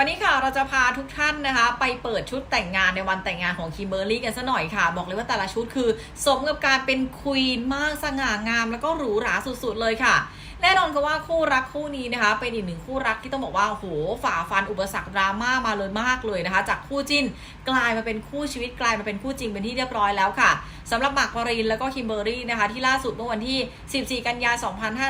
วันนี้ค่ะเราจะพาทุกท่านนะคะ ไปเปิดชุดแต่งงานในวันแต่งงานของคิมเบอร์รี่กันซะหน่อยค่ะ บอกเลยว่าแต่ละชุดคือ สมกับการเป็นควีนมากสง่างาม แล้วก็หรูหราสุดๆเลยค่ะ แน่นอนค่ะว่าคู่รักคู่นี้นะคะเป็นอีกหนึ่งคู่รักที่ต้องบอกว่าโหฝ่าฟันอุปสรรคดราม่ามาเลยมากเลยนะคะ จากคู่จิ้นกลายมาเป็นคู่ชีวิตกลายมาเป็นคู่จริงเป็นที่เรียบร้อยแล้วค่ะสำหรับหมากปรินแล้วก็คิมเบอร์รี่นะคะที่ล่าสุดเมื่อวันที่ 14 กันยายน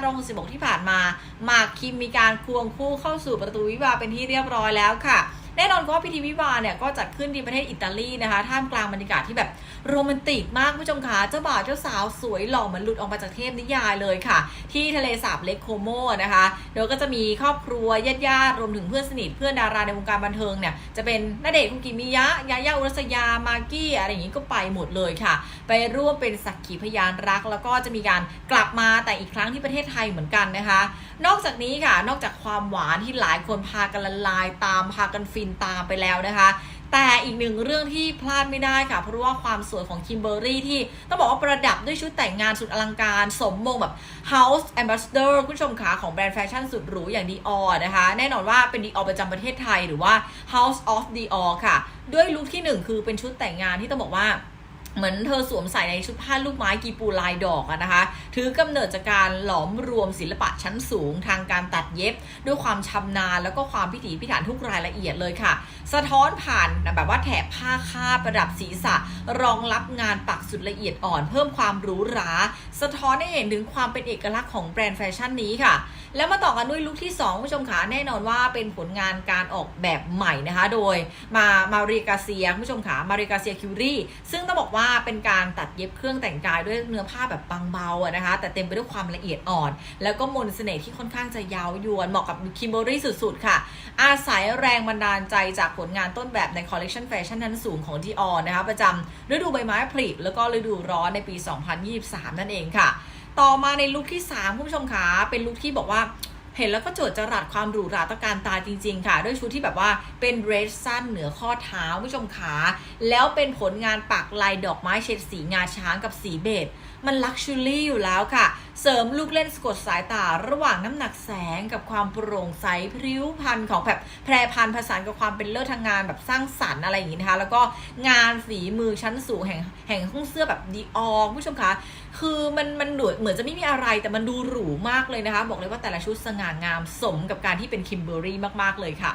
2566 ที่ผ่านมาหมากคิมมีการควงคู่เข้าสู่ประตูวิวาเป็นที่เรียบร้อยแล้วค่ะ แน่นอนว่าพิธีวิวาเนี่ยก็จัดขึ้นที่ประเทศอิตาลีนะคะ ท่ามกลางบรรยากาศที่แบบโรแมนติกมากผู้ชมคะเจ้าบ่าวเจ้าสาวสวยหล่อเหมือนหลุดออกมาจากเทพนิยายเลยค่ะ ที่ทะเลสาบเล็กโคโมนะคะโดยก็จะมีครอบครัวญาติญาติรวมถึงเพื่อนสนิทเพื่อนดาราในวงการบันเทิงเนี่ยจะเป็นณเดชคุกิมิยะยายาอุรัสยามากกี้อะไรอย่างนี้ก็ไปหมดเลยค่ะ ไปร่วมเป็นสักขีพยานรัก แล้วก็จะมีการกลับมาแต่อีกครั้งที่ประเทศไทยเหมือนกันนะคะ นอกจากนี้ค่ะนอกจากความหวานที่หลายคนพากันละลายตามพากันฟินตามไปแล้วนะคะ แต่อีกหนึ่งเรื่องที่พลาดไม่ได้ค่ะ เพราะว่าความสวยของคิมเบอร์รี่ที่ต้องบอกว่าประดับด้วยชุดแต่งงานสุดอลังการ สมมงแบบ House Ambassador คุณผู้ชมขาของแบรนด์แฟชั่นสุดหรูอย่างดีออนะคะ แน่นอนว่าเป็นดีออประจำประเทศไทยหรือว่า House of Dior ค่ะ ด้วยลุคที่หนึ่งคือเป็นชุดแต่งงานที่ต้องบอกว่า เหมือนเธอสวมใส่ในชุดผ้าลูกไม้กีปูลายดอกอะนะคะ ถือกำเนิดจากการหลอมรวมศิลปะชั้นสูงทางการตัดเย็บ ด้วยความชำนาญแล้วก็ความพิถีพิถันทุกรายละเอียดเลยค่ะ สะท้อนผ่านแบบว่าแถบผ้าคาดประดับศีรษะ รองรับงานปักสุดละเอียดอ่อน เพิ่มความหรูหรา สะท้อนให้เห็นถึงความเป็นเอกลักษณ์ของแบรนด์แฟชั่นนี้ค่ะ แล้วมาต่อกันด้วยลุคที่2คุณผู้ชมขาแน่นอนว่าเป็นผลงานการออกแบบใหม่นะคะ โดยมามาริกาเซียคุณผู้ชมขามาริกาเซียคิวรี่ซึ่งต้องบอกว่าเป็นการตัดเย็บเครื่องแต่งกายด้วยเนื้อผ้าแบบบางเบาอะนะคะ แต่เต็มไปด้วยความละเอียดอ่อน แล้วก็มนต์เสน่ห์ที่ค่อนข้างจะยาวยวนเหมาะกับคิมเบอรี่สุดๆ ค่ะ อาศัยแรงบันดาลใจจากผลงานต้นแบบในคอลเลกชันแฟชั่นชั้นสูงของ Dior นนะคะ ประจำฤดูใบไม้ผลิแล้วก็ฤดูร้อนในปี 2023 นั่นเองค่ะ ต่อมาในลุคที่3คุณผู้ชมขาเป็นลุคที่บอกว่า เห็นแล้วก็โจทย์จรัสความหรูหราตะการตาจริง ๆ ค่ะ ด้วยชุดที่แบบว่าเป็นเดรสสั้นเหนือข้อเท้าผู้ชมขา แล้วเป็นผลงานปักลายดอกไม้เฉดสีงาช้างกับสีเบจมันลักชัวรี่อยู่แล้วค่ะ เสริมลูกเล่นสะกดสายตาระหว่างน้ำหนักแสงกับความโปร่งใสพริ้วพันของแบบแพรพันผสานกับความเป็นเลิศทางงานแบบสร้างสรรค์อะไรอย่างนี้นะคะ แล้วก็งานฝีมือชั้นสูงแห่งแห่งห้องเสื้อแบบดีออคุณผู้ชมคะคือมันมันเหมือนเหมือนจะไม่มีอะไรแต่มันดูหรูมากเลยนะคะ บอกเลยว่าแต่ละชุดสง่าง่างามสมกับการที่เป็นคิมเบอรี่มาก ๆ เลยค่ะ